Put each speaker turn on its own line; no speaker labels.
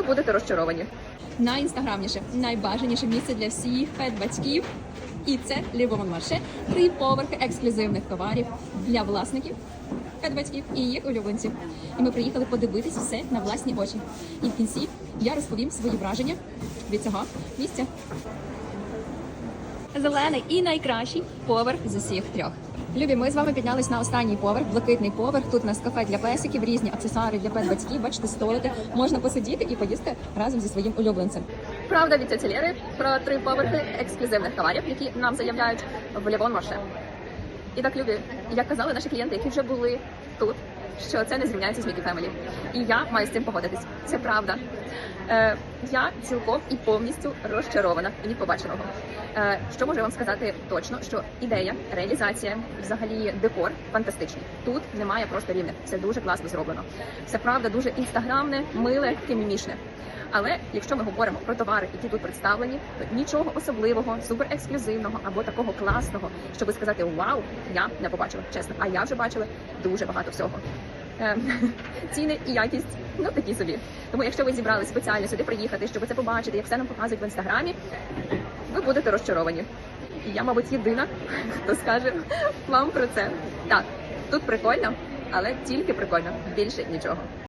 ви будете розчаровані.
найінстаграмніше, найбажаніше місце для всіх пет-батьків. І це Лівон Марше, три поверхи ексклюзивних товарів для власників, пет-батьків і їх улюбленців. І ми приїхали подивитись все на власні очі. І в кінці я розповім свої враження від цього місця. Зелений і найкращий поверх з усіх трьох. Любі, ми з вами піднялись на останній поверх, блакитний поверх. Тут у нас кафе для песиків, різні аксесуари для пет-батьків. Бачите, столики. Можна посидіти і поїсти разом зі своїм улюбленцем.
Правда від цілери про три поверхи ексклюзивних товарів, які нам заявляють в Лівон Марше. І так, любі, як казали наші клієнти, які вже були тут, що це не зрівняється з Мікі Фемелі. І я маю з цим погодитись. Це правда. Е, я цілком і повністю розчарована від побаченого. Е, що можу вам сказати точно, що ідея, реалізація, взагалі декор фантастичні. Тут немає просто рівних. Це дуже класно зроблено. Це правда дуже інстаграмне, миле, таке. Але якщо ми говоримо про товари, які тут представлені, то нічого особливого, суперексклюзивного або такого класного, щоб сказати Вау, я не побачила, чесно. А я вже бачила дуже багато всього. Е, Ціни і якість ну такі собі. Тому, якщо ви зібрали спеціально сюди приїхати, щоб це побачити, як все нам показують в інстаграмі, ви будете розчаровані. І я, мабуть, єдина, хто скаже вам про це. Так, тут прикольно, але тільки прикольно, більше нічого.